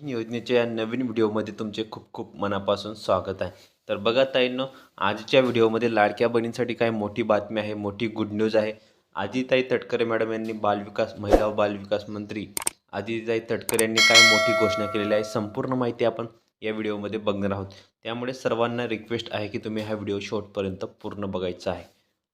योजनेच्या या नवीन व्हिडिओमध्ये तुमचे खूप खूप मनापासून स्वागत आहे. तर बघा ताईंनो आजच्या व्हिडिओमध्ये लाडक्या बहिणींसाठी काय मोठी बातमी आहे मोठी गुड न्यूज आहे. आदिताई तटकरे मॅडम यांनी बालविकास महिला व बालविकास मंत्री आदिताई तटकरे यांनी काय मोठी घोषणा केलेली आहे. संपूर्ण माहिती आपण या व्हिडिओमध्ये बघणार आहोत. त्यामुळे सर्वांना रिक्वेस्ट आहे की तुम्ही हा व्हिडिओ शेवटपर्यंत पूर्ण बघायचा आहे.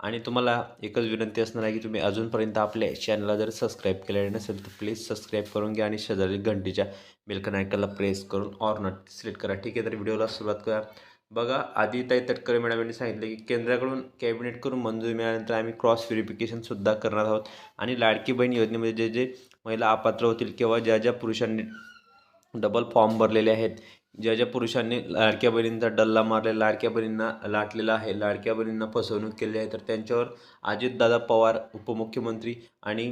आणि तुम्हाला एकच विनंती असणार आहे की तुम्ही अजूनपर्यंत आपल्या चॅनलला जर सबस्क्राईब केलेलं नसेल तर प्लीज सबस्क्राईब करून घ्या आणि शेजारी घंटीच्या बेलकन आयकनला प्रेस करून ऑर नॉट सिलेक्ट करा. ठीक आहे तर व्हिडिओला सुरुवात करा. बघा आदिताई तटकरे मॅडम यांनी सांगितलं की केंद्राकडून कॅबिनेट करून मंजुरी मिळाल्यानंतर आम्ही क्रॉस व्हेरिफिकेशनसुद्धा करणार आहोत. आणि लाडकी बहीण योजनेमध्ये जे जे महिला अपात्र होतील किंवा ज्या ज्या पुरुषांनी डबल फॉर्म भरलेले आहेत ज्या ज्या पुरुषांनी लाडक्या बहिणींचा डल्ला मारलेला लाडक्या बहिणींना लाटलेला आहे लाडक्या बहिणींना फसवणूक केली आहे तर त्यांच्यावर अजितदादा पवार उपमुख्यमंत्री आणि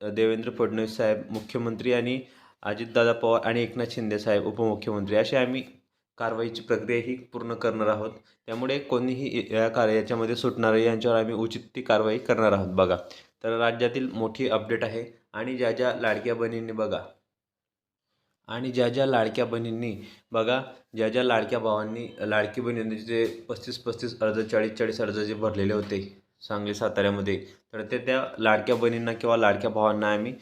देवेंद्र फडणवीस साहेब मुख्यमंत्री आणि अजितदादा पवार आणि एकनाथ शिंदे साहेब उपमुख्यमंत्री. अशी आम्ही कारवाईची प्रक्रिया ही पूर्ण करणार आहोत. त्यामुळे कोणीही या कार याच्यामध्ये सुटणार आहे यांच्यावर आम्ही उचित ती कारवाई करणार आहोत. बघा तर राज्यातील मोठी अपडेट आहे आणि ज्या ज्या लाडक्या बहिणींनी बघा आणि ज्या ज्या लाडक्या बहिणींनी बघा ज्या ज्या लाडक्या भावांनी लाडकी बहिणींनी जे पस्तीस पस्तीस अर्ज चाळीस चाळीस अर्ज जे भरलेले होते सांगली साताऱ्यामध्ये तर ते त्या लाडक्या बहिणींना किंवा लाडक्या भावांना आम्ही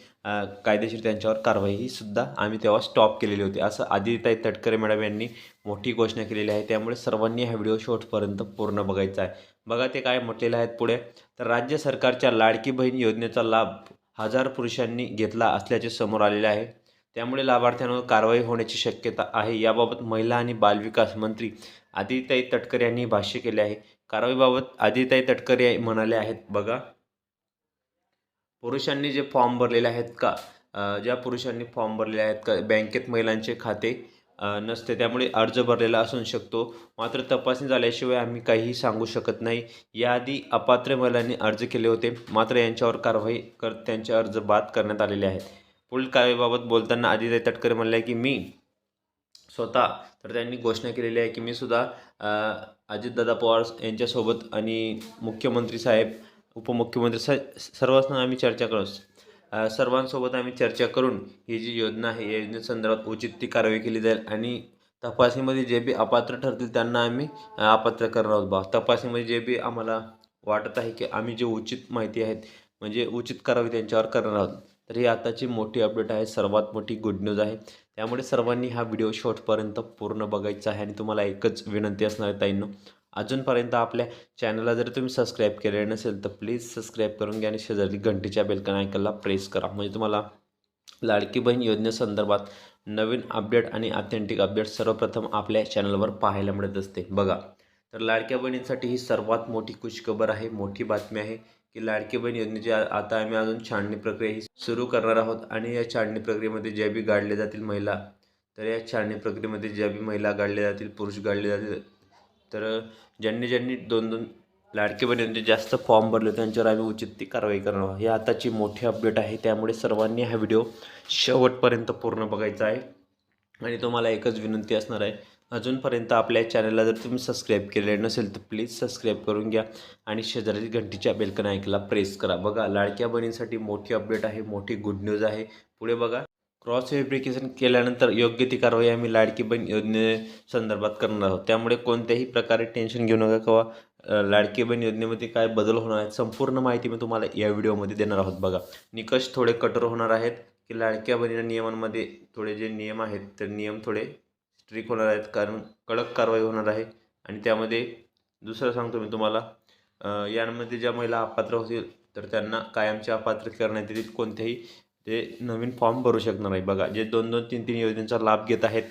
कायदेशीर त्यांच्यावर कारवाई ही सुद्धा आम्ही तेव्हा स्टॉप केलेली होती. असं आदिताई तटकरे मॅडम यांनी मोठी घोषणा केलेली आहे. त्यामुळे सर्वांनी हा व्हिडिओ शेवटपर्यंत पूर्ण बघायचा आहे. बघा ते काय म्हटलेले आहेत पुढे. तर राज्य सरकारच्या लाडकी बहीण योजनेचा लाभ हजार पुरुषांनी घेतला असल्याचे समोर आलेले आहे. त्यामुळे लाभार्थ्यांवर कारवाई होण्याची शक्यता आहे. याबाबत महिला आणि बालविकास मंत्री आदिताई तटकरे यांनी भाष्य केले आहे. कारवाईबाबत आदिताई तटकरे म्हणाले आहेत. बघा. पुरुषांनी जे फॉर्म भरलेले आहेत का? ज्या पुरुषांनी फॉर्म भरलेले आहेत का? बँकेत महिलांचे खाते नसते. त्यामुळे अर्ज भरलेला असू शकतो. मात्र तपासणी झाल्याशिवाय आम्ही काहीही सांगू शकत नाही. याआधी अपात्र महिलांनी अर्ज केले होते. मात्र यांच्यावर कारवाई कर त्यांचे अर्ज बाद करण्यात आलेले आहेत. पुढील कारवाईबाबत बोलताना आदित्य तटकरे म्हणले की मी स्वतः तर त्यांनी घोषणा केलेली आहे की मी सुद्धा अजितदादा पवार यांच्यासोबत आणि मुख्यमंत्री साहेब उपमुख्यमंत्री स सर्वांना आम्ही चर्चा करू सर्वांसोबत आम्ही चर्चा करून ही जी योजना आहे या योजनेसंदर्भात उचित ती कारवाई केली जाईल आणि तपासणीमध्ये जे बी अपात्र ठरतील त्यांना आम्ही अपात्र करणार आहोत बा. तपासणीमध्ये जे बी आम्हाला वाटत आहे की आम्ही जे उचित माहिती आहेत म्हणजे उचित कारवाई त्यांच्यावर करणार आहोत. तर ही आताची मोठी अपडेट आहे. सर्वात मोठी गुड न्यूज आहे. त्यामुळे सर्वांनी हा व्हिडिओ शॉर्टपर्यंत पूर्ण बघायचा आहे आणि तुम्हाला एकच विनंती असणार आहे ताईंनो. अजूनपर्यंत आपल्या चॅनलला जर तुम्ही सबस्क्राईब केले नसेल तर प्लीज सबस्क्राईब करून घ्या आणि शेजारी घंटीच्या बेलकन आयकनला प्रेस करा. म्हणजे तुम्हाला लाडकी बहीण योजनेसंदर्भात नवीन अपडेट आणि ऑथेंटिक अपडेट सर्वप्रथम आपल्या चॅनलवर पाहायला मिळत असते. बघा. तर लाडक्या बहिणींसाठी ही सर्वात मोठी खुशखबर आहे मोठी बातमी आहे. की लाडकी बहीण योजनेची आता आम्ही अजून छाननी प्रक्रिया ही सुरू करणार आहोत आणि या छाननी प्रक्रियेमध्ये ज्या बी गाडल्या जातील महिला तर या छाननी प्रक्रियेमध्ये ज्या बी महिला गाडल्या जातील पुरुष गाडले जातील तर ज्यांनी ज्यांनी दोन दोन लाडकी बहिणींचे जास्त फॉर्म भरले त्यांच्यावर आम्ही उचित ती कारवाई करणार आहोत. ही आताची मोठी अपडेट आहे त्यामुळे सर्वांनी हा व्हिडिओ शेवटपर्यंत पूर्ण बघायचा आहे. आणि तुम्हाला एकच विनंती असणार आहे अजूनपर्यंत आपल्या चॅनलला जर तुम्ही सबस्क्राईब केले नसेल तर प्लीज सबस्क्राईब करून घ्या आणि शेजारी घंटीच्या बेलकन ऐकला प्रेस करा. बघा लाडक्या बहिणींसाठी मोठी अपडेट आहे मोठी गुड न्यूज आहे. पुढे बघा क्रॉस व्हेरिफिकेशन केल्यानंतर योग्य ती कारवाई आम्ही लाडकी बहीण योजनेसंदर्भात करणार आहोत. त्यामुळे कोणत्याही प्रकारे टेन्शन घेऊ नका किंवा लाडकी बहीण योजनेमध्ये काय बदल होणार आहेत संपूर्ण माहिती मी तुम्हाला या व्हिडिओमध्ये देणार आहोत. बघा निकष थोडे कठोर होणार आहेत की लाडक्या बहिणी नियमांमध्ये थोडे जे नियम आहेत ते नियम थोडे स्ट्रिक होणार आहेत कारण कडक कारवाई होणार आहे. आणि त्यामध्ये दुसरं सांगतो मी तुम्हाला यांमध्ये ज्या महिला अपात्र होतील तर त्यांना कायमचे अपात्र करण्यात येतील. कोणत्याही ते नवीन फॉर्म भरू शकणार नाही. बघा जे दोन दोन तीन तीन योजनेचा लाभ घेत आहेत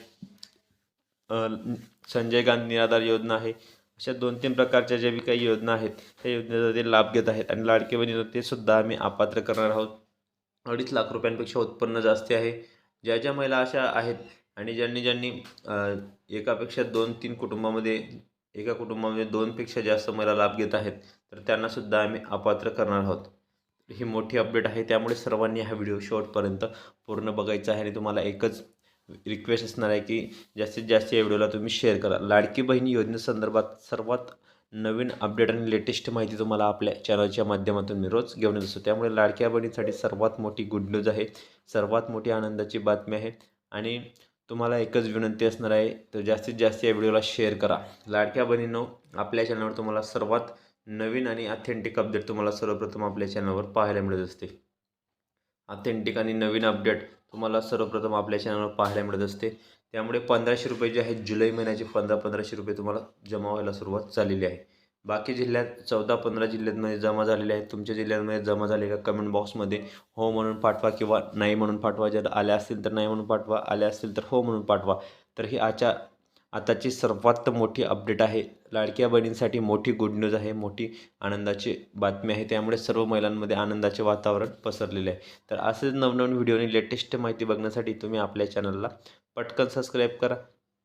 संजय गांधी निराधार योजना आहे. अशा दोन तीन प्रकारच्या ज्या बी काही योजना आहेत त्या योजनेचा ते लाभ घेत आहेत. आणि लाडके बहिणीला ते सुद्धा आम्ही अपात्र करणार आहोत. अडीच लाख रुपयांपेक्षा उत्पन्न जास्ती आहे. ज्या ज्या महिला अशा आहेत आणि ज्यांनी ज्यांनी एकापेक्षा दोन तीन कुटुंबामध्ये एका कुटुंबामध्ये दोनपेक्षा जास्त महिला लाभ घेत आहेत तर त्यांनासुद्धा आम्ही अपात्र करणार आहोत. ही मोठी अपडेट आहे त्यामुळे सर्वांनी हा व्हिडिओ शेवटपर्यंत पूर्ण बघायचा आहे आणि तुम्हाला एकच रिक्वेस्ट असणार आहे की जास्तीत जास्त या व्हिडिओला तुम्ही शेअर करा. लाडकी बहिणी योजनेसंदर्भात सर्वात नवीन अपडेट आणि लेटेस्ट माहिती तुम्हाला आपल्या चॅनलच्या माध्यमातून मी रोज घेऊन येत असतो. त्यामुळे लाडक्या बहिणीसाठी सर्वात मोठी गुड न्यूज आहे सर्वात मोठी आनंदाची बातमी आहे आणि तुम्हाला एकच विनंती असणार आहे तर जास्तीत जास्त या व्हिडिओला शेअर करा. लाडक्या बहिणींनो आपल्या चॅनलवर तुम्हाला सर्वात नवीन आणि ऑथेंटिक अपडेट तुम्हाला सर्वप्रथम आपल्या चॅनलवर पाहायला मिळत असते. ऑथेंटिक आणि नवीन अपडेट तुम्हाला सर्वप्रथम आपल्या चॅनलवर पाहायला मिळत असते. त्यामुळे पंधराशे रुपये जे आहेत जुलै महिन्याचे पंधरा पंधराशे रुपये तुम्हाला जमा व्हायला सुरुवात झालेली आहे. बाकी जिल्ह्यात चौदा पंधरा जिल्ह्यांमध्ये जमा झालेले आहेत. तुमच्या जिल्ह्यांमध्ये जमा झाले का? कमेंट बॉक्समध्ये हो म्हणून पाठवा किंवा नाही म्हणून पाठवा. जर आल्या असतील तर नाही म्हणून पाठवा. आल्या असतील तर हो म्हणून पाठवा. तर ही आजच्या आताची सर्वात मोठी अपडेट आहे. लाडक्या बहिणींसाठी मोठी गुड न्यूज आहे. मोठी आनंदाची बातमी आहे. त्यामुळे सर्व महिलांमध्ये आनंदाचे वातावरण पसरलेले आहे. तर असेच नवनवीन व्हिडिओनी लेटेस्ट माहिती बघण्यासाठी तुम्ही आपल्या चॅनलला पटकन सबस्क्राईब करा.